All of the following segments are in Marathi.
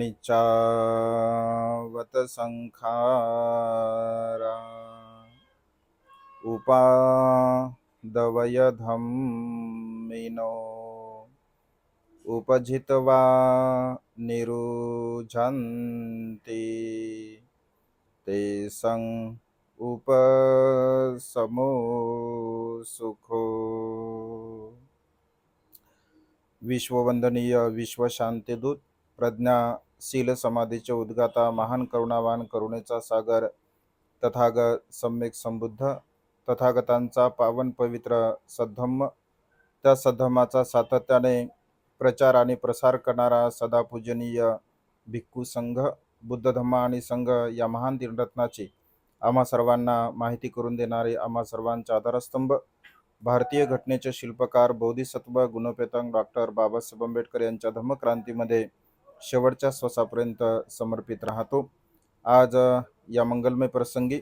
अनिच्चावत संखारा। उपादवयधम्मिनो उपजित्वा निरुझन्ति ते सं उपसमो सुखो विश्ववंदनीय विश्वशांतीदूत शील समाधीचे उद्गाता महान करुणावान करुणेचा सागर तथागत सम्यक संबुद्ध तथागतांचा पावन पवित्र सद्धम्म त्या सद्धम्माचा सातत्याने प्रचार आणि प्रसार करणारा सदा पूजनीय भिक्खू संघ बुद्ध धम्म आणि संघ या महान तीर्थरत्नाची आम्हा सर्वांना माहिती करून देणारे आम्हा सर्वांचा आधारस्तंभ भारतीय घटनेचे शिल्पकार बोधिसत्व गुणपेतंग डॉक्टर बाबासाहेब आंबेडकर यांच्या धम्मक्रांतीमध्ये शेवटच्या श्वासापर्यंत समर्पित राहतो. आज या मंगलमय प्रसंगी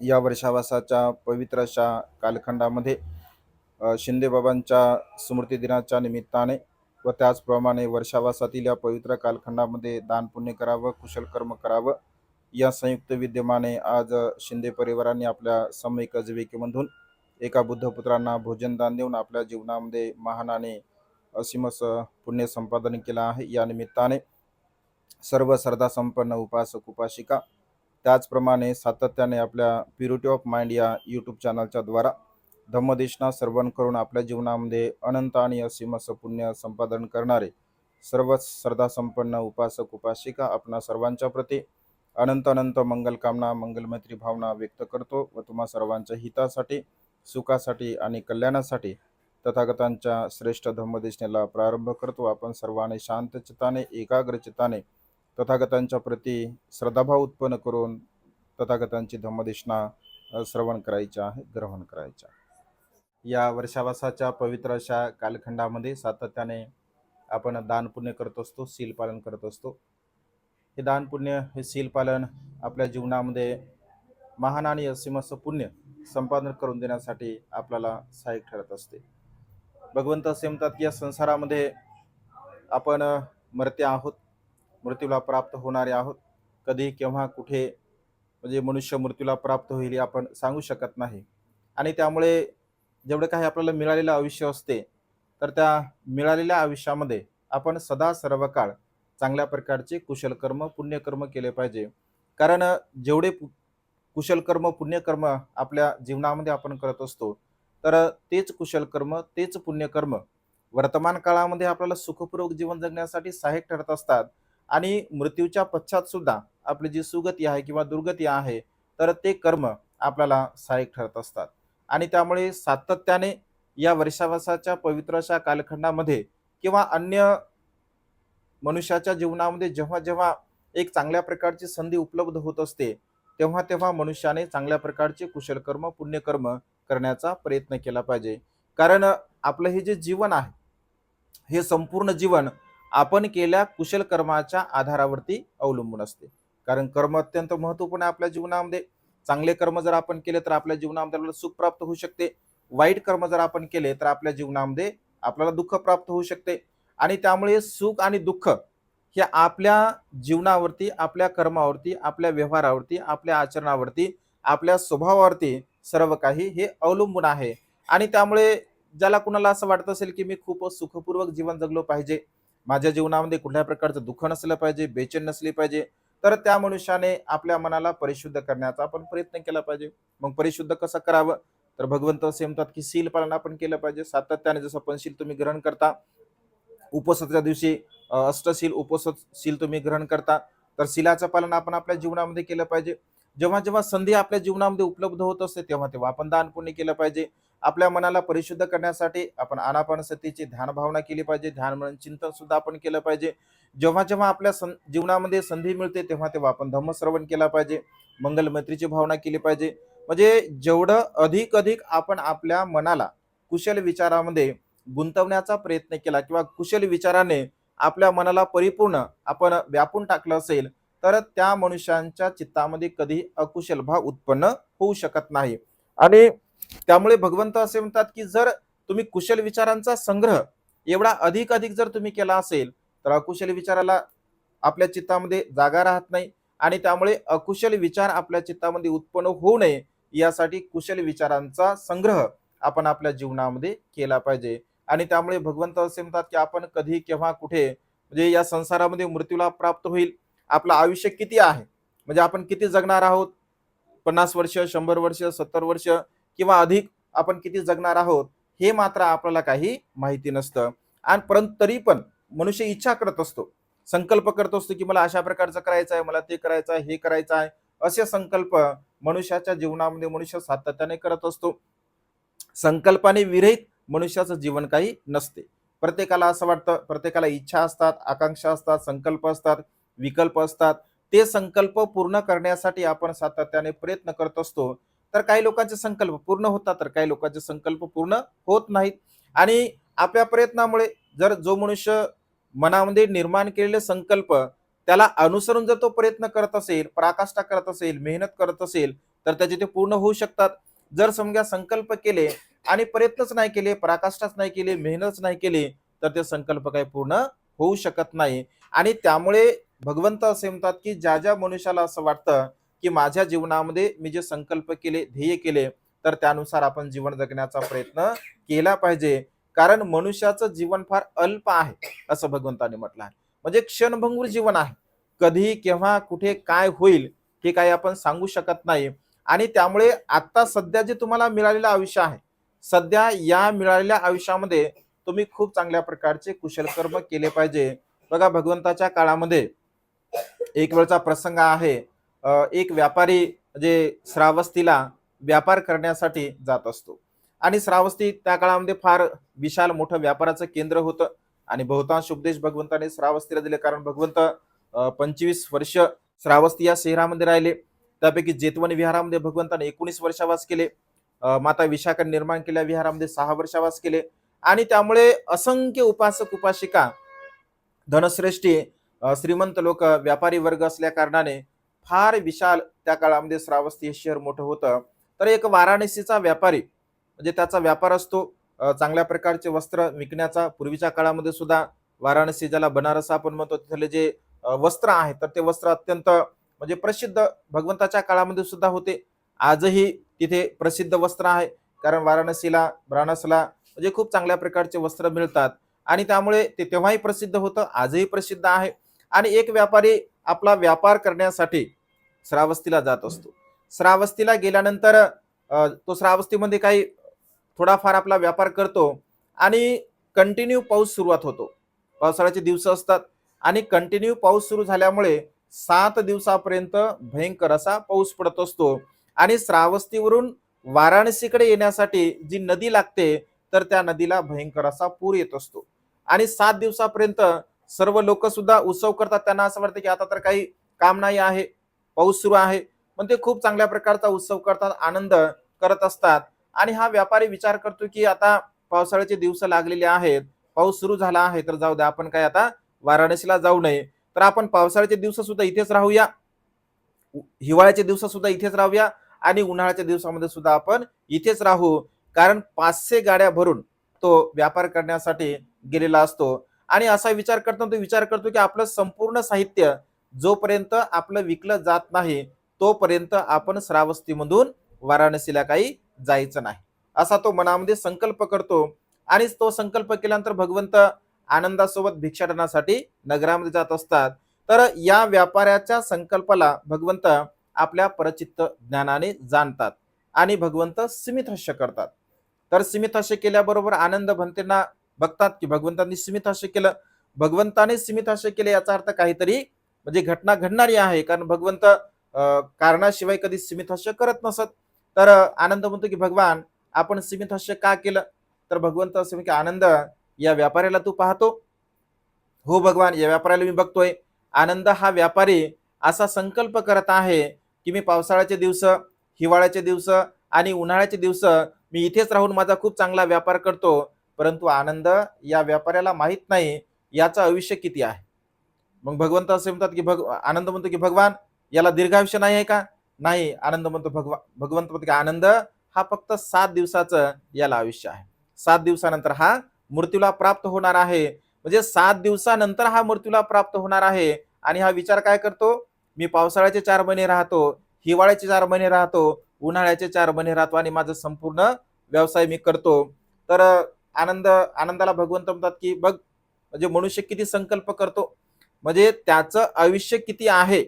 या वर्षावासाच्या पवित्र अशा कालखंडामध्ये शिंदेबाबांच्या स्मृती दिनाच्या निमित्ताने व त्याचप्रमाणे वर्षावासातील या पवित्र कालखंडामध्ये दान पुण्य करावं कुशल कर्म करावं या संयुक्त विद्यमाने आज शिंदे परिवाराने आपल्या सामूहिक आजीविकेमधून एका बुद्धपुत्रांना भोजनदान देऊन आपल्या जीवनामध्ये महानाने असीमस पुण्य संपादन केलं आहे. या निमित्ताने सर्व श्रद्धा संपन्न उपासक उपासिका त्याचप्रमाणे सातत्याने आपल्या प्युरिटी ऑफ माइंड या यूट्यूब चॅनलच्या द्वारा धम्मदेशना सर्वण करून आपल्या जीवनामध्ये अनंत आणि असीमस पुण्य संपादन करणारे सर्व श्रद्धा संपन्न उपासक उपासिका आपणा सर्वांच्या प्रती अनंत अनंत मंगलकामना मंगलमैत्री भावना व्यक्त करतो व तुम्हा सर्वांच्या हितासाठी सुखासाठी आणि कल्याणासाठी तथागतांच्या श्रेष्ठ धम्मदेशनेला प्रारंभ करतो. आपण सर्वांनी शांत चित्ताने एकाग्र चित्ताने तथागतांच्या प्रती श्रद्धाभाव उत्पन्न करून तथागतांची धम्मदेशना श्रवण करायची आहे ग्रहण करायच्या या वर्षावासाच्या पवित्र अशा कालखंडामध्ये सातत्याने आपण दान पुण्य करत असतो सील पालन करत असतो. हे दान पुण्य हे सील पालन आपल्या जीवनामध्ये महान आणि असीमस पुण्य संपादन करून देण्यासाठी आपल्याला सहाय्यक ठरत असते. भगवंत असे म्हणतात की या संसारामध्ये आपण अ, मरते आहोत. मृत्यूला प्राप्त होणारे आहोत. कधी केव्हा कुठे म्हणजे मनुष्य मृत्यूला प्राप्त होईल हे आपण सांगू शकत नाही. आणि त्यामुळे जेवढं काही आपल्याला मिळालेलं आयुष्य असते तर त्या मिळालेल्या आयुष्यामध्ये आपण सदा सर्व काळ चांगल्या प्रकारचे कुशल कर्म पुण्यकर्म केले पाहिजे. कारण जेवढे पु- कुशल कर्म पुण्यकर्म आपल्या जीवनामध्ये आपण करत असतो तर तेच कुशल कर्म तेच पुण्यकर्म वर्तमान काळामध्ये आपल्याला सुखपूर्वक जीवन जगण्यासाठी सहाय्यक ठरत असतात. आणि मृत्यूच्या पश्चात सुद्धा आपली जी सुगती आहे किंवा दुर्गती आहे तर ते कर्म आपल्याला सहाय्यक ठरत असतात. आणि त्यामुळे सातत्याने या वर्षावासाच्या पवित्र अशा कालखंडामध्ये किंवा अन्य मनुष्याच्या जीवनामध्ये जेव्हा जेव्हा एक चांगल्या प्रकारची संधी उपलब्ध होत असते तेव्हा तेव्हा मनुष्याने चांगल्या प्रकारचे कुशल कर्म पुण्यकर्म करण्याचा प्रयत्न केला पाहिजे. कारण आपलं हे जे जीवन आहे हे संपूर्ण जीवन आपण केल्या कुशल कर्माच्या आधारावरती अवलंबून असते. कारण कर्म अत्यंत महत्त्वपूर्ण आहे आपल्या जीवनामध्ये. चांगले कर्म जर आपण केले तर आपल्या जीवनामध्ये आपल्याला सुख प्राप्त होऊ शकते. वाईट कर्म जर आपण केले तर आपल्या जीवनामध्ये आपल्याला दुःख प्राप्त होऊ शकते. आणि त्यामुळे सुख आणि दुःख हे आपल्या जीवनावरती आपल्या कर्मावरती आपल्या व्यवहारावरती आपल्या आचरणावरती आपल्या स्वभावावरती सर्व काही हे अवलंबून आहे. आणि त्यामुळे ज्याला कुणाला असं वाटत असेल की मी खूप सुखपूर्वक जीवन जगलो पाहिजे माझ्या जीवनामध्ये कुठल्या प्रकारचं दुःख नसलं पाहिजे बेचैन नसली पाहिजे तर त्या मनुष्याने आपल्या मनाला परिशुद्ध करण्याचा आपण प्रयत्न केला पाहिजे. मग परिशुद्ध कसं करावं? तर भगवंत असे म्हणतात की सील पालन आपण केलं पाहिजे. सातत्याने जसं पंचशील तुम्ही ग्रहण करता उपसतच्या दिवशी अष्टशील अष्टशील शील तुम्ही ग्रहण करता तर शिलाचं पालन आपण आपल्या जीवनामध्ये केलं पाहिजे. जेव्हा जेव्हा संधी आपल्या जीवनामध्ये उपलब्ध होत असते तेव्हा तेव्हा आपण दान पुण्य केलं पाहिजे. आपल्या मनाला परिशुद्ध करण्यासाठी आपण आनापानसतीची ध्यान भावना केली पाहिजे. ध्यान म्हणून चिंतन सुद्धा आपण केलं पाहिजे. जेव्हा जेव्हा आपल्या सं जीवनामध्ये संधी मिळते तेव्हा तेव्हा आपण धम्मश्रवण केला पाहिजे. मंगल मैत्रीची भावना केली पाहिजे. म्हणजे जेवढं अधिक अधिक आपण आपल्या मनाला कुशल विचारामध्ये गुंतवण्याचा प्रयत्न केला किंवा कुशल विचाराने आपल्या मनाला परिपूर्ण आपण व्यापून टाकलं असेल तर त्या मनुष्यांच्या चित्तामध्ये कधी अकुशल भाव उत्पन्न होऊ शकत नाही. आणि त्यामुळे भगवंत असे म्हणतात की जर तुम्ही कुशल विचारांचा संग्रह एवढा अधिक अधिक जर तुम्ही केला असेल तर अकुशल विचाराला आपल्या चित्तामध्ये जागा राहत नाही आणि त्यामुळे अकुशल विचार आपल्या चित्तामध्ये उत्पन्न होऊ नये यासाठी कुशल विचारांचा संग्रह आपण आपल्या जीवनामध्ये केला पाहिजे. आणि त्यामुळे भगवंत असे म्हणतात की आपण कधी केव्हा कुठे म्हणजे या संसारामध्ये मृत्यूला प्राप्त होईल आपलं आयुष्य किती आहे? म्हणजे आपण किती जगणार आहोत? पन्नास वर्ष शंभर वर्ष सत्तर वर्ष किंवा अधिक आपण किती जगणार आहोत? हे मात्र आपल्याला काही माहिती नसतं. आणि परंतु तरी पण मनुष्य इच्छा करत असतो. संकल्प करत असतो की मला अशा प्रकारचं करायचं आहे मला ते करायचं आहे हे करायचं आहे. असे संकल्प मनुष्याच्या जीवनामध्ये मनुष्य सातत्याने करत असतो. संकल्पाने विरहित मनुष्याचं जीवन काही नसते. प्रत्येकाला असं वाटतं प्रत्येकाला इच्छा असतात आकांक्षा असतात संकल्प असतात. विकल्प असतात. ते संकल्प पूर्ण करण्यासाठी आपण सातत्याने प्रयत्न करत असतो. तर काही लोकांचे संकल्प पूर्ण होतात तर काही लोकांचे संकल्प पूर्ण होत नाहीत. आणि आपल्या प्रयत्नामुळे जर जो मनुष्य मनामध्ये निर्माण केलेले संकल्प त्याला अनुसरून जर तो प्रयत्न करत असेल पराकाष्ठा करत असेल मेहनत करत असेल तर त्याचे ते पूर्ण होऊ शकतात. जर समजा संकल्प केले आणि प्रयत्नच नाही केले पराकाष्ठाच नाही केले मेहनतच नाही केली तर ते संकल्प काही पूर्ण होऊ शकत नाही. आणि त्यामुळे भगवंत असे म्हणतात की ज्या ज्या मनुष्याला असं वाटतं की माझ्या जीवनामध्ये मी जे संकल्प केले ध्येय केले तर त्यानुसार आपण जीवन जगण्याचा प्रयत्न केला पाहिजे. कारण मनुष्याचं जीवन फार अल्प आहे असं भगवंताने म्हटलं आहे. म्हणजे क्षणभंगूर जीवन आहे. कधी केव्हा कुठे काय होईल हे काही आपण सांगू शकत नाही. आणि त्यामुळे आता सध्या जे तुम्हाला मिळालेलं आयुष्य आहे सध्या या मिळालेल्या आयुष्यामध्ये तुम्ही खूप चांगल्या प्रकारचे कुशल कर्म केले पाहिजे. बघा भगवंताच्या काळामध्ये एक वेळचा प्रसंग आहे. एक व्यापारी जे श्रावस्तीला व्यापार करण्यासाठी जात असतो. आणि श्रावस्ती त्या काळामध्ये फार विशाल मोठं व्यापाराचं केंद्र होतं. आणि बहुतांश उपदेश भगवंताने श्रावस्तीला दिले. कारण भगवंत पंचवीस वर्ष श्रावस्ती या शहरामध्ये राहिले. त्यापैकी जेतवन विहारामध्ये भगवंताने एकोणीस वर्षावास केले. माता विशाखा निर्माण केल्या विहारामध्ये सहा वर्षावास केले. आणि त्यामुळे असंख्य उपासक उपासिका धनश्रेष्ठी श्रीमंत लोक व्यापारी वर्ग असल्या कारणाने फार विशाल त्या काळामध्ये श्रावस्ती हे शहर मोठं होतं. तर एक वाराणसीचा व्यापारी म्हणजे त्याचा व्यापार असतो. चांगल्या प्रकारचे वस्त्र विकण्याचा पूर्वीच्या काळामध्ये सुद्धा वाराणसी ज्याला बनारस आपण म्हणतो तिथले जे वस्त्र आहे तर ते वस्त्र अत्यंत म्हणजे प्रसिद्ध भगवंताच्या काळामध्ये सुद्धा होते. आजही तिथे प्रसिद्ध वस्त्र आहे. कारण वाराणसीला ब्राणसला म्हणजे खूप चांगल्या प्रकारचे वस्त्र मिळतात. आणि त्यामुळे ते तेव्हाही प्रसिद्ध होतं आजही प्रसिद्ध आहे. आणि एक व्यापारी आपला व्यापार करण्यासाठी श्रावस्तीला जात असतो. श्रावस्तीला गेल्यानंतर तो श्रावस्तीमध्ये काही थोडाफार आपला व्यापार करतो आणि कंटिन्यू पाऊस सुरुवात होतो. पावसाळ्याचे दिवस असतात आणि कंटिन्यू पाऊस सुरू झाल्यामुळे सात दिवसापर्यंत भयंकर असा पाऊस पडत असतो. आणि श्रावस्तीवरून वाराणसीकडे येण्यासाठी जी नदी लागते तर त्या नदीला भयंकर असा पूर येत असतो. आणि सात दिवसापर्यंत सर्व लोक सुद्धा उत्सव करतात. त्यांना असं वाटतं की आता तर काही काम नाही आहे. पाऊस सुरू आहे. पण ते खूप चांगल्या प्रकारचा उत्सव करतात आनंद करत असतात. आणि हा व्यापारी विचार करतो की आता पावसाळ्याचे दिवस लागलेले आहेत. पाऊस सुरू झाला आहे तर जाऊ द्या आपण काय आता वाराणसीला जाऊ नये. तर आपण पावसाळ्याचे दिवस सुद्धा इथेच राहूया. हिवाळ्याचे दिवस सुद्धा इथेच राहूया. आणि उन्हाळ्याच्या दिवसामध्ये सुद्धा आपण इथेच राहू. कारण पाचशे गाड्या भरून तो व्यापार करण्यासाठी गेलेला असतो. आणि असा विचार करताना तो विचार करतो की आपलं संपूर्ण साहित्य जोपर्यंत आपलं विकलं जात नाही तोपर्यंत आपण श्रावस्तीमधून वाराणसीला काही जायचं नाही. असा तो मनामध्ये संकल्प करतो आणि तो संकल्प केल्यानंतर भगवंत आनंदासोबत भिक्षाटनासाठी नगरामध्ये जात असतात. तर या व्यापाऱ्याच्या संकल्पाला भगवंत आपल्या परचित्त ज्ञानाने जाणतात आणि भगवंत सीमितहस्य करतात. तर सीमितहश्य केल्याबरोबर आनंद भंतेंना बघतात की भगवंतांनी सीमित हास्य केलं. भगवंताने सीमित हास्य केले याचा अर्थ काहीतरी म्हणजे घटना घडणारी आहे. कारण भगवंत कारणाशिवाय कधी सीमित हास्य करत नसत. तर आनंद म्हणतो की भगवान आपण सीमित हास्य का केलं? तर भगवंत असं की आनंद या व्यापाऱ्याला तू पाहतो. हो भगवान या व्यापाऱ्याला मी बघतोय. आनंद हा व्यापारी असा संकल्प करत आहे की मी पावसाळ्याचे दिवस हिवाळ्याचे दिवस आणि उन्हाळ्याचे दिवस मी इथेच राहून माझा खूप चांगला व्यापार करतो. परंतु आनंद या व्यापाऱ्याला माहीत नाही याचं आयुष्य किती आहे? मग भगवंत असे म्हणतात की भग आनंद म्हणतो की भगवान याला दीर्घायुष्य नाही आहे का? नाही आनंद म्हणतो भगवा भगवंत म्हणतो की आनंद हा फक्त सात दिवसाचं याला आयुष्य आहे. सात दिवसानंतर हा मृत्यूला प्राप्त होणार आहे. म्हणजे सात दिवसानंतर हा मृत्यूला प्राप्त होणार आहे. आणि हा विचार काय करतो? मी पावसाळ्याचे चार महिने राहतो हिवाळ्याचे चार महिने राहतो उन्हाळ्याचे चार महिने राहतो आणि माझं संपूर्ण व्यवसाय मी करतो. तर आनंद आनंदाला भगवंत म्हणतात की बघ म्हणजे मनुष्य किती संकल्प करतो. म्हणजे त्याचं आयुष्य किती आहे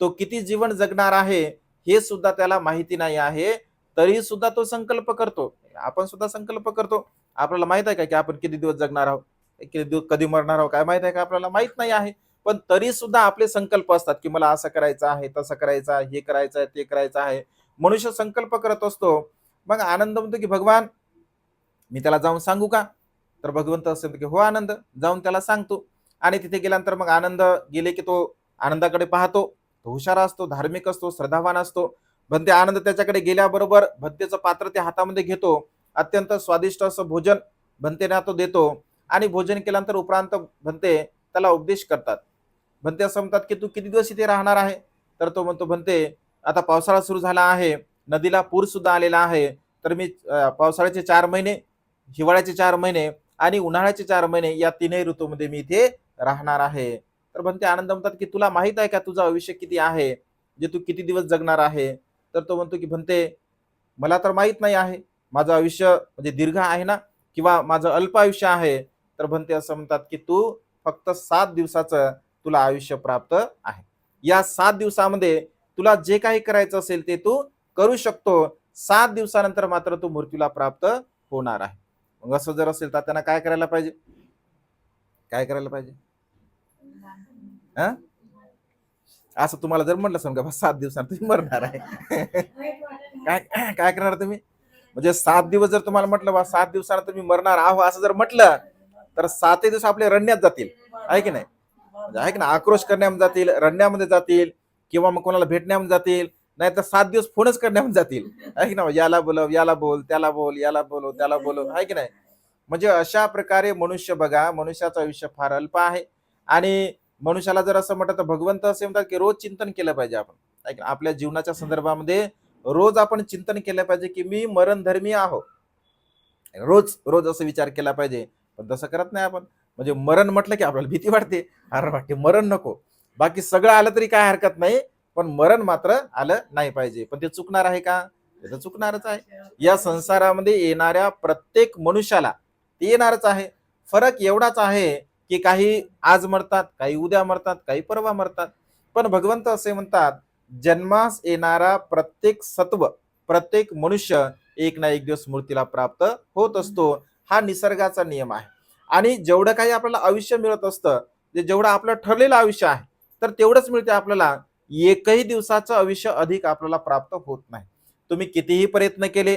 तो किती जीवन जगणार आहे हे सुद्धा त्याला माहिती नाही आहे. तरी सुद्धा तो संकल्प करतो. आपण सुद्धा संकल्प करतो. आपल्याला माहीत आहे का की आपण किती दिवस जगणार आहोत? किती दिवस कधी मरणार आहोत? काय माहीत आहे का? आपल्याला माहीत नाही आहे. पण तरी सुद्धा आपले संकल्प असतात की मला असं करायचं आहे तसं करायचं आहे हे करायचं आहे ते करायचं आहे. मनुष्य संकल्प करत असतो. मग आनंद म्हणतो की भगवान मी त्याला जाऊन सांगू का? तर भगवंत असं की हो आनंद जाऊन त्याला सांगतो. आणि तिथे गेल्यानंतर मग आनंद गेले की तो आनंदाकडे पाहतो. तो हुशार असतो धार्मिक असतो श्रद्धावान असतो. भंते आनंद त्याच्याकडे गेल्याबरोबर भंतेचं पात्र ते हातामध्ये घेतो. अत्यंत स्वादिष्ट असं भोजन भंतेना तो देतो. आणि भोजन केल्यानंतर उपरांत भंते त्याला उपदेश करतात. भंते असं म्हणतात की तू किती दिवस इथे राहणार आहे? तर तो म्हणतो भंते आता पावसाळा सुरू झाला आहे. नदीला पूर सुद्धा आलेला आहे. तर मी पावसाळ्याचे चार महिने हिवाळ्याचे चार महिने आणि उन्हाळ्याचे चार महिने या तीनही ऋतूमध्ये मी इथे राहणार आहे. तर भंते आनंद म्हणतात की तुला माहीत आहे का तुझं आयुष्य किती आहे? जे तू किती दिवस जगणार आहे? तर तो म्हणतो की भंते मला तर माहीत नाही आहे. माझं आयुष्य म्हणजे दीर्घ आहे ना? किंवा माझं अल्प आयुष्य आहे? तर भंते असं म्हणतात की तू फक्त सात दिवसाचं तुला आयुष्य प्राप्त आहे. या सात दिवसामध्ये तुला जे काही करायचं असेल ते तू करू शकतो. सात दिवसानंतर मात्र तू मृत्यूला प्राप्त होणार आहे. मग असं जर असेल तर त्यांना काय करायला पाहिजे? काय करायला पाहिजे? हा? असं तुम्हाला जर म्हटलं समजा बा सात दिवसात तुम्ही मरणार आहे. काय काय करणार तुम्ही? म्हणजे सात दिवस जर तुम्हाला म्हटलं बा सात दिवसानंतर तुम्ही मरणार आहो असं जर म्हटलं तर सातही दिवस आपले रणण्यात जातील. आहे की नाही? म्हणजे आहे की ना आक्रोश करण्यामध्ये जातील रडण्यामध्ये जातील किंवा मग कोणाला भेटण्यामध्ये जातील नाही तर सात दिवस फोनच करण्यावर जातील. आहे की ना याला बोलव याला बोल त्याला बोल याला बोलव त्याला बोलव आहे की नाही? म्हणजे अशा प्रकारे मनुष्य बघा मनुष्याचं आयुष्य फार अल्प आहे. आणि मनुष्याला जर असं म्हटलं तर भगवंत असे म्हणतात की रोज चिंतन केलं पाहिजे आपण. आपल्या जीवनाच्या संदर्भामध्ये रोज आपण चिंतन केलं पाहिजे की मी मरणधर्मी आहो. रोज रोज असं विचार केला पाहिजे. पण तसं करत नाही आपण. म्हणजे मरण म्हटलं की आपल्याला भीती वाटते. अरे वाटते मरण नको. बाकी सगळं आलं तरी काय हरकत नाही. पण मरण मात्र आलं नाही पाहिजे. पण ते चुकणार आहे का? ते तर चुकणारच आहे. या संसारामध्ये येणाऱ्या प्रत्येक मनुष्याला ते येणारच आहे. फरक एवढाच आहे की काही आज मरतात काही उद्या मरतात काही परवा मरतात. पण भगवंत असे म्हणतात जन्मास येणारा प्रत्येक सत्व प्रत्येक मनुष्य एक ना एक दिवस मूर्तीला प्राप्त होत असतो. हा निसर्गाचा नियम आहे. आणि जेवढं काही आपल्याला आयुष्य मिळत असतं जे जेवढं आपलं ठरलेलं आयुष्य आहे तर तेवढंच मिळते आपल्याला. एकही दिवसाचं आयुष्य अधिक आपल्याला प्राप्त होत नाही. तुम्ही कितीही प्रयत्न केले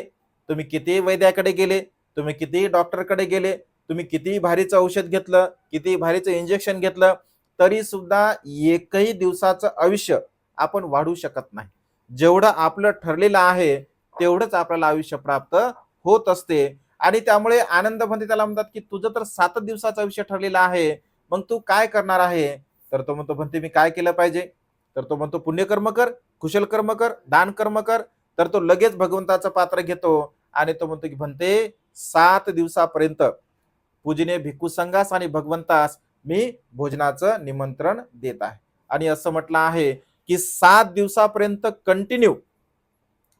तुम्ही कितीही वैद्याकडे गेले तुम्ही कितीही डॉक्टरकडे गेले तुम्ही कितीही भारीचं औषध घेतलं कितीही भारीचं इंजेक्शन घेतलं तरी सुद्धा एकही दिवसाचं आयुष्य आपण वाढू शकत नाही. जेवढं आपलं ठरलेलं आहे तेवढंच आपल्याला आयुष्य प्राप्त होत असते. आणि त्यामुळे आनंद म्हणते त्याला म्हणतात की तुझं तर सात दिवसाचं आयुष्य ठरलेलं आहे मग तू काय करणार आहे? तर तो म्हणतो म्हणते मी काय केलं पाहिजे? तर तो म्हणतो पुण्यकर्म कर कुशल कर्म कर दान कर्म कर. तर तो लगेच भगवंताचं पात्र घेतो आणि तो म्हणतो की म्हणते सात दिवसापर्यंत पूजने भिक्खू संघास आणि भगवंतास मी भोजनाचं निमंत्रण देत आहे. आणि असं म्हटलं आहे की सात दिवसापर्यंत कंटिन्यू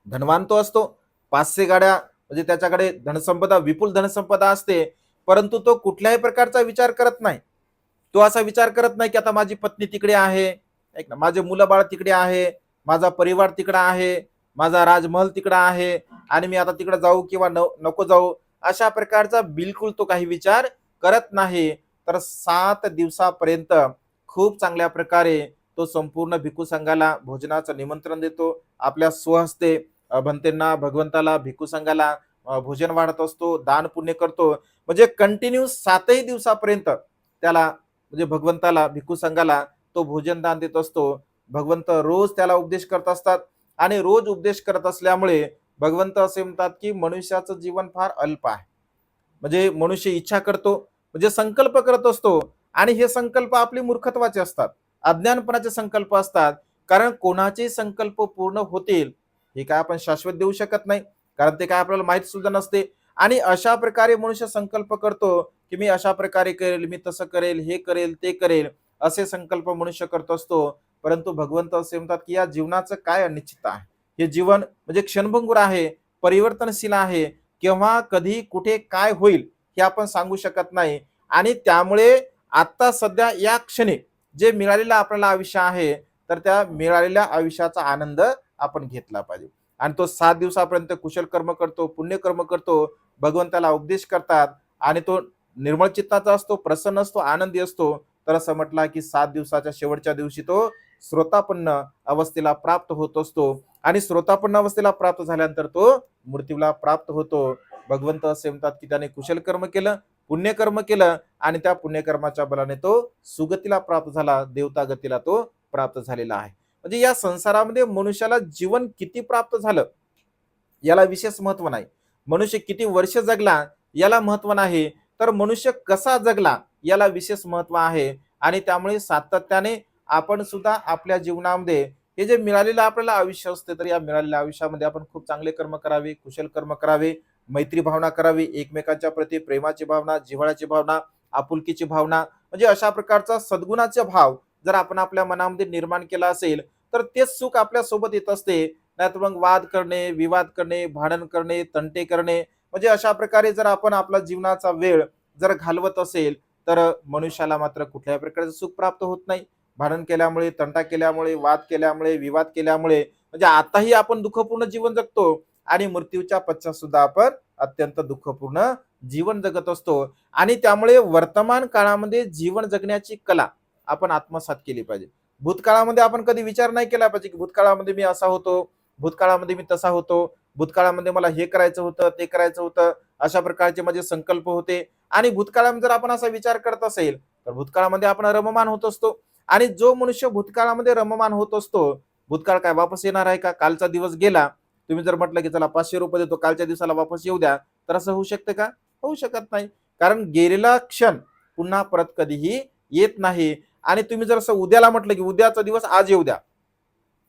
धनवान तो असतो. पाचशे गाड्या म्हणजे त्याच्याकडे धनसंपदा विपुल धनसंपदा असते परंतु तो कुठल्याही प्रकारचा विचार करत नाही. तो असा विचार करत नाही की आता माझी पत्नी तिकडे आहे ऐक ना माझे मुलं बाळ तिकडे आहे माझा परिवार तिकडे आहे माझा राजमहल तिकडं आहे आणि मी आता तिकडे जाऊ किंवा न- नको जाऊ अशा प्रकारचा बिलकुल तो काही विचार करत नाही. तर सात दिवसापर्यंत खूप चांगल्या प्रकारे तो संपूर्ण भिक्खू संघाला भोजनाचं निमंत्रण देतो. आपल्या स्वहस्ते भंतेंना भगवंताला भिक्खू संघाला भोजन वाढत असतो दान पुण्य करतो. म्हणजे कंटिन्यू सातही दिवसापर्यंत त्याला म्हणजे भगवंताला भिक्खू संघाला तो भोजन दान देत असतो. भगवंत रोज त्याला उपदेश करत असतात आणि रोज उपदेश करत असल्यामुळे भगवंत असे म्हणतात की मनुष्याचं जीवन फार अल्प आहे. म्हणजे मनुष्य इच्छा करतो म्हणजे संकल्प करत असतो आणि हे संकल्प आपले मूर्खत्वाचे असतात. अज्ञानपणाचे संकल्प असतात. कारण कोणाचे संकल्प पूर्ण होतील हे काय आपण शाश्वत देऊ शकत नाही. कारण ते काय आपल्याला माहीत सुद्धा नसते. आणि अशा प्रकारे मनुष्य संकल्प करतो की मी अशा प्रकारे करेल मी तसं करेल हे करेल ते करेल. असे संकल्प मनुष्य करत असतो परंतु भगवंत असे म्हणतात की या जीवनाचं काय अनिश्चित आहे? हे जीवन म्हणजे क्षणभंगूर आहे परिवर्तनशील आहे केव्हा कधी कुठे काय होईल हे आपण सांगू शकत नाही. आणि त्यामुळे आता सध्या या क्षणी जे मिळालेलं आपल्याला आयुष्य आहे तर त्या मिळालेल्या आयुष्याचा आनंद आपण घेतला पाहिजे. आणि तो सात दिवसापर्यंत कुशल कर्म करतो पुण्यकर्म करतो भगवंताला उपदेश करतात आणि तो निर्मळ चित्ताचा असतो प्रसन्न असतो आनंदी असतो. तर असं म्हटलं की सात दिवसाच्या शेवटच्या दिवशी तो श्रोतापन्न अवस्थेला प्राप्त होत असतो. आणि श्रोतापन्न अवस्थेला प्राप्त झाल्यानंतर तो मृत्यूला प्राप्त होतो. भगवंत असे म्हणतात की त्याने कुशल कर्म केलं पुण्यकर्म केलं आणि त्या पुण्यकर्माच्या बलाने तो सुगतीला प्राप्त झाला देवता गतीला तो प्राप्त झालेला आहे. म्हणजे या संसारामध्ये मनुष्याला जीवन किती प्राप्त झालं याला विशेष महत्त्व नाही. मनुष्य किती वर्ष जगला याला महत्त्व नाही. तर मनुष्य कसा जगला याला विशेष महत्त्व आहे. आणि त्यामुळे सातत्याने आपण सुद्धा आपल्या जीवनामध्ये हे जे मिळालेलं आपल्याला आयुष्य असते तर या मिळालेल्या आयुष्यामध्ये आपण खूप चांगले कर्म करावे कुशल कर्म करावे मैत्री भावना करावी एकमेकांच्या प्रती प्रेमाची भावना जिव्हाळ्याची भावना आपुलकीची भावना म्हणजे अशा प्रकारचा सद्गुणाचा भाव जर आपण आपल्या मनामध्ये निर्माण केला असेल तर तेच सुख आपल्यासोबत येत असते. नाहीतर मग वाद करणे विवाद करणे भांडण करणे तंटे करणे म्हणजे अशा प्रकारे जर आपण आपला जीवनाचा वेळ जर घालवत असेल तर मनुष्याला मात्र कुठल्याही प्रकारचं सुख प्राप्त होत नाही. भांडण केल्यामुळे तंटा केल्यामुळे वाद केल्यामुळे विवाद केल्यामुळे म्हणजे आताही आपण दुःखपूर्ण जीवन जगतो आणि मृत्यूच्या पश्चात सुद्धा आपण अत्यंत दुःखपूर्ण जीवन जगत असतो. आणि त्यामुळे वर्तमान काळामध्ये जीवन जगण्याची कला आपण आत्मसात केली पाहिजे. भूतकाळामध्ये आपण कधी विचार नाही केला पाहिजे की भूतकाळामध्ये मी असा होतो भूतकाळामध्ये मी तसा होतो भूतकाळामध्ये मला हे करायचं होतं ते करायचं होतं अशा प्रकारचे माझे संकल्प होते. आणि भूतकाळामध्ये जर आपण असा विचार करत असेल तर भूतकाळामध्ये आपण रममान होत असतो. आणि जो मनुष्य भूतकाळामध्ये रममान होत असतो भूतकाळ काय वापस येणार आहे का? कालचा दिवस गेला तुम्ही जर म्हटलं की चला पाचशे रुपये देतो कालच्या दिवसाला वापस येऊ द्या तर असं होऊ शकतं का? होऊ शकत नाही. कारण गेलेला क्षण पुन्हा परत कधीही येत नाही. आणि तुम्ही जर असं उद्याला म्हटलं की उद्याचा दिवस आज येऊ द्या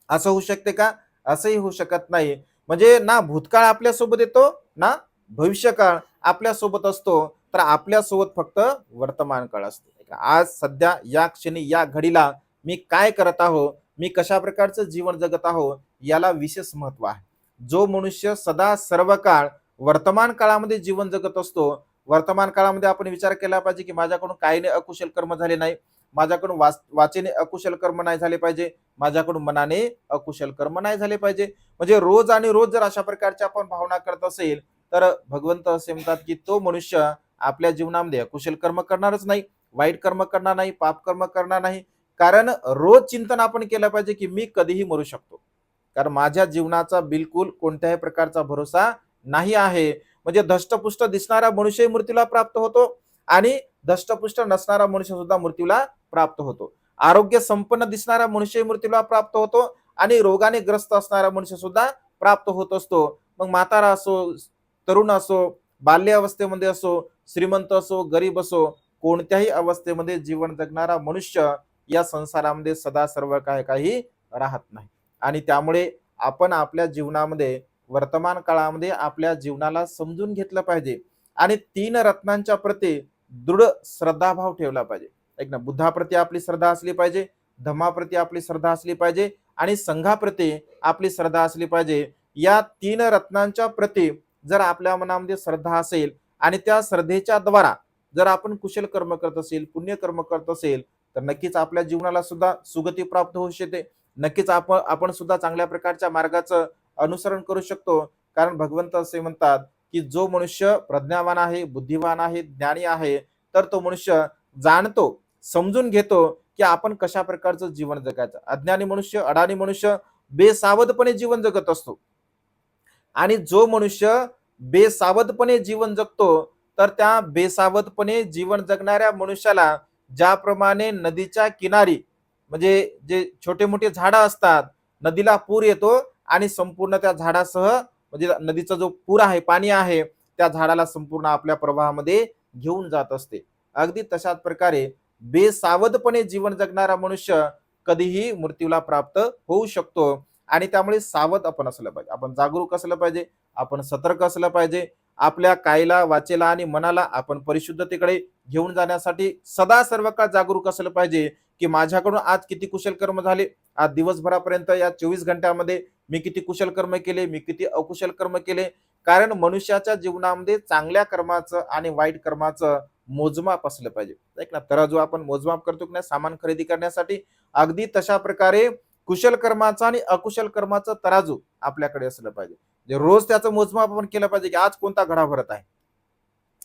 असं होऊ शकते का? असंही होऊ शकत नाही म्हणजे ना भूतकाळ आपल्यासोबत येतो ना भविष्यकाळ आपल्यासोबत असतो तर आपल्यासोबत फक्त वर्तमान काळ असतो आज सध्या या क्षणी या घडीला मी काय करत आहो मी कशा प्रकारचं जीवन जगत आहो याला विशेष महत्त्व आहे. जो मनुष्य सदा सर्व काळ वर्तमान काळामध्ये जीवन जगत असतो वर्तमान काळामध्ये आपण विचार केला पाहिजे की माझ्याकडून काहीने अकुशल कर्म झाले नाही माझ्याकडून वाच वाचेने अकुशल कर्म नाही झाले पाहिजे माझ्याकडून मनाने अकुशल कर्म नाही झाले पाहिजे. म्हणजे रोज आणि रोज जर अशा प्रकारच्या आपण भावना करत असेल तर भगवंत असे म्हणतात की तो मनुष्य आपल्या जीवनामध्ये अकुशल कर्म करणारच नाही वाईट कर्म करणार नाही पाप कर्म करणार नाही. कारण रोज चिंतन आपण केलं पाहिजे की मी कधीही मरू शकतो. कारण माझ्या जीवनाचा बिलकुल कोणत्याही प्रकारचा भरोसा नाही आहे. म्हणजे धष्टपुष्ट दिसणारा मनुष्य मृत्यूला प्राप्त होतो आणि धष्टपुष्ट नसणारा मनुष्य सुद्धा मृत्यूला प्राप्त होतो. आरोग्य संपन्न दिसणारा मनुष्य मृत्यूला प्राप्त होतो आणि रोगाने ग्रस्त असणारा मनुष्य सुद्धा प्राप्त होत असतो. मग म्हातारा असो तरुण असो बाल्य अवस्थेमध्ये असो श्रीमंत असो गरीब असो कोणत्याही अवस्थेमध्ये जीवन जगणारा मनुष्य या संसारामध्ये सदा सर्व काय काही राहत नाही. आणि त्यामुळे आपण आपल्या जीवनामध्ये वर्तमान काळामध्ये आपल्या जीवनाला समजून घेतलं पाहिजे. आणि तीन रत्नांच्या प्रती दृढ श्रद्धाभाव ठेवला पाहिजे. एक ना बुद्धाप्रती आपली श्रद्धा असली पाहिजे धम्माप्रती आपली श्रद्धा असली पाहिजे आणि संघाप्रती आपली श्रद्धा असली पाहिजे. या तीन रत्नांच्या प्रती जर आपल्या मनामध्ये श्रद्धा असेल आणि त्या श्रद्धेच्या द्वारा जर आपण कुशल कर्म करत असेल पुण्यकर्म करत असेल तर नक्कीच आपल्या जीवनाला सुद्धा सुगती प्राप्त होऊ शकते. नक्कीच आपण आपण सुद्धा चांगल्या प्रकारच्या मार्गाचं अनुसरण करू शकतो. कारण भगवंत असे म्हणतात की जो मनुष्य प्रज्ञावान आहे बुद्धिवान आहे ज्ञानी आहे तर तो मनुष्य जाणतो. समजून घेतो की आपण कशा प्रकारचं जीवन जगायचं. अज्ञानी मनुष्य अडाणी मनुष्य बेसावधपणे जीवन जगत असतो. आणि जो मनुष्य बेसावधपणे जीवन जगतो तर त्या बेसावधपणे जीवन जगणाऱ्या मनुष्याला ज्याप्रमाणे नदीच्या किनारी म्हणजे जे छोटे मोठे झाडं असतात नदीला पूर येतो आणि संपूर्ण त्या झाडासह म्हणजे नदीचा जो पूर आहे पाणी आहे त्या झाडाला संपूर्ण आपल्या प्रवाहामध्ये घेऊन जात असते. अगदी तशाच प्रकारे बेसावधपणे जीवन जगणारा मनुष्य कधीही मृत्यूला प्राप्त होऊ शकतो. आणि त्यामुळे सावध आपण असलं पाहिजे. आपण जागरूक असलं पाहिजे. आपण सतर्क असलं पाहिजे. आपल्या कायला वाचेला आणि मनाला आपण परिशुद्धतेकडे घेऊन जाण्यासाठी सदा सर्व काळ जागरूक असलं पाहिजे की माझ्याकडून आज किती कुशल कर्म झाले? आज दिवसभरापर्यंत या चोवीस घंट्यामध्ये मी किती कुशल कर्म केले? मी किती अकुशल कर्म केले? कारण मनुष्याच्या जीवनामध्ये चांगल्या कर्माचं आणि वाईट कर्माचं मोजमाप असलं पाहिजे. ऐक ना तराजू आपण मोजमाप करतो की नाही सामान खरेदी करण्यासाठी अगदी तशा प्रकारे कुशल कर्माचा आणि अकुशल कर्माचा तराजू आपल्याकडे असलं पाहिजे. जे रोज त्याचं मोजमाप आपण केलं पाहिजे की आज कोणता घडा भरत आहे?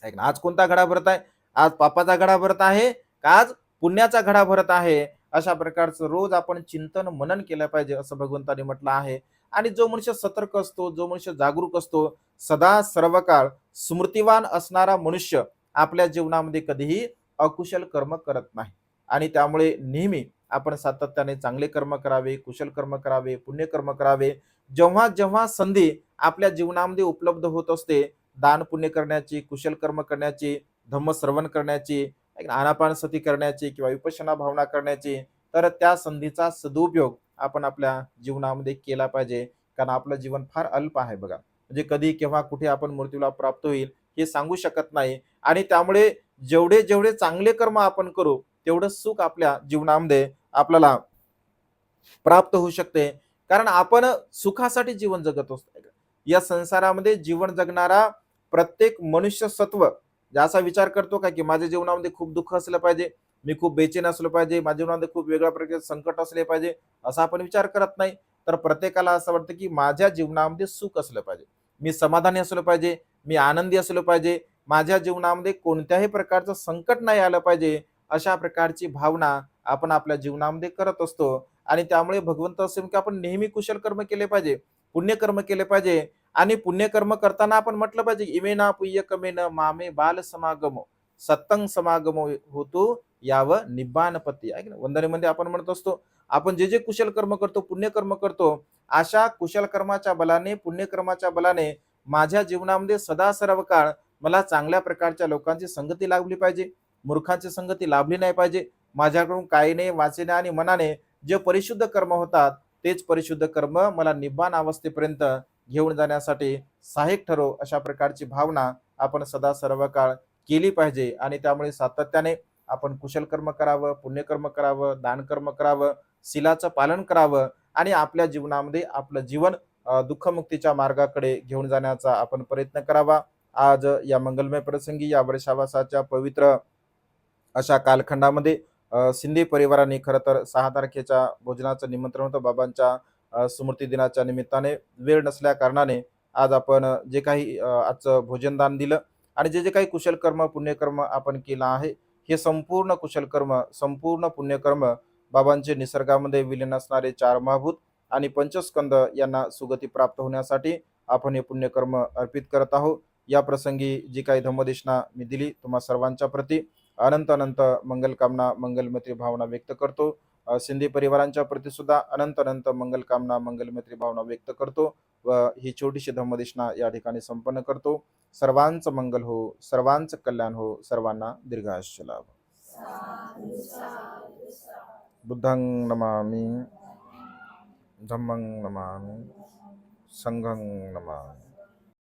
ऐक ना आज कोणता घडा भरत आहे? आज पापाचा घडा भरत आहे का आज पुण्याचा घडा भरत आहे? अशा प्रकारचं रोज आपण चिंतन मनन केलं पाहिजे असं भगवंताने म्हटलं आहे. आणि जो मनुष्य सतर्क असतो जो मनुष्य जागरूक असतो सदा सर्व काळ स्मृतिवान असणारा मनुष्य आपल्या जीवनामध्ये कधीही अकुशल कर्म करत नाही. आणि त्यामुळे नेहमी आपण सातत्याने चांगले कर्म करावे कुशल कर्म करावे पुण्यकर्म करावे. जेव्हा जेव्हा संधी आपल्या जीवनामध्ये उपलब्ध होत असते दान पुण्य करण्याची कुशल कर्म करण्याची धम्म श्रवण करण्याची आनापान सती करण्याची किंवा विपशना भावना करण्याची तर त्या संधीचा सदुपयोग आपण आपल्या जीवनामध्ये केला पाहिजे. कारण आपलं जीवन फार अल्प आहे बघा. म्हणजे कधी केव्हा कुठे आपण मृत्यूला प्राप्त होईल हे सांगू शकत नाही. आणि त्यामुळे जेवढे जेवढे चांगले कर्म आपण करू तेवढं सुख आपल्या जीवनामध्ये आपल्याला प्राप्त होऊ शकते. कारण आपण सुखासाठी जीवन जगत असतो. या संसारामध्ये जीवन जगणारा प्रत्येक मनुष्य सत्व असा विचार करतो का की माझ्या जीवनामध्ये खूप दुःख असलं पाहिजे मी खूप बेचैन असलो पाहिजे माझ्या जीवनामध्ये खूप वेगळ्या प्रकारचे संकट असले पाहिजे असा आपण विचार करत नाही. तर प्रत्येकाला असं वाटतं की माझ्या जीवनामध्ये सुख असलं पाहिजे. मी समाधानी असलं पाहिजे मी आनंदी असलो पाहिजे माझ्या जीवनामध्ये कोणत्याही प्रकारचं संकट नाही आलं पाहिजे अशा प्रकारची भावना आपण आपल्या जीवनामध्ये करत असतो. आणि त्यामुळे भगवंत असे की आपण नेहमी कुशल कर्म केले पाहिजे पुण्यकर्म केले पाहिजे आणि पुण्यकर्म करताना आपण म्हटलं पाहिजे इमेना पुय्य कमेन मामे बाल समागम सत्तंग समागम होतो यावं निब्बानपती आहे ना वंदनेमध्ये आपण म्हणत असतो आपण जे जे कुशल कर्म करतो पुण्यकर्म करतो अशा कुशल कर्माच्या बलाने पुण्यकर्माच्या बलाने माझ्या जीवनामध्ये सदा सर्व काळ मला चांगल्या प्रकारच्या लोकांची संगती लाभली पाहिजे. मूर्खांची संगती लाभली नाही पाहिजे. माझ्याकडून कायने वाचेने आणि मनाने जे परिशुद्ध कर्म होतात तेच परिशुद्ध कर्म मला निब्बान अवस्थेपर्यंत घेऊन जाण्यासाठी सहाय्यक ठरो अशा प्रकारची भावना आपण सदा सर्व काळ केली पाहिजे आणि त्यामुळे सातत्याने आपण कुशल कर्म करावं पुण्यकर्म करावं दानकर्म करावं शिलाचं पालन करावं आणि आपल्या जीवनामध्ये आपलं जीवन दुःखमुक्तीच्या मार्गाकडे घेऊन जाण्याचा आपण प्रयत्न करावा. आज या मंगलमय प्रसंगी या वर्षावासाच्या पवित्र अशा कालखंडामध्ये शिंदे परिवाराने खरं तर सहा तारखेच्या भोजनाचं निमंत्रण होतं. बाबांच्या स्मृती दिनाच्या निमित्ताने वेळ नसल्या कारणाने आज आपण जे काही आजचं भोजनदान दिलं आणि जे जे काही कुशलकर्म पुण्यकर्म आपण केलं आहे हे संपूर्ण कुशलकर्म संपूर्ण पुण्यकर्म बाबांचे निसर्गामध्ये विलीन असणारे चार महाभूत आणि पंचस्कंद यांना सुगती प्राप्त होण्यासाठी आपण हे पुण्यकर्म अर्पित करत आहोत. या प्रसंगी जी काही धम्मदेशना मी दिली तुम्हा सर्वांच्या प्रती अनंत अनंत मंगलकामना मंगलमैत्री भावना व्यक्त करतो. सिंधी परिवारांच्या प्रती सुद्धा अनंत अनंत मंगलकामना मंगलमैत्री भावना व्यक्त करतो व ही छोटीशी धम्मदेशना या ठिकाणी संपन्न करतो. सर्वांचं मंगल हो सर्वांचं कल्याण हो सर्वांना दीर्घायुष्य लाभ. बुद्धं नमामी. धम्मं नमामि संघं नमामि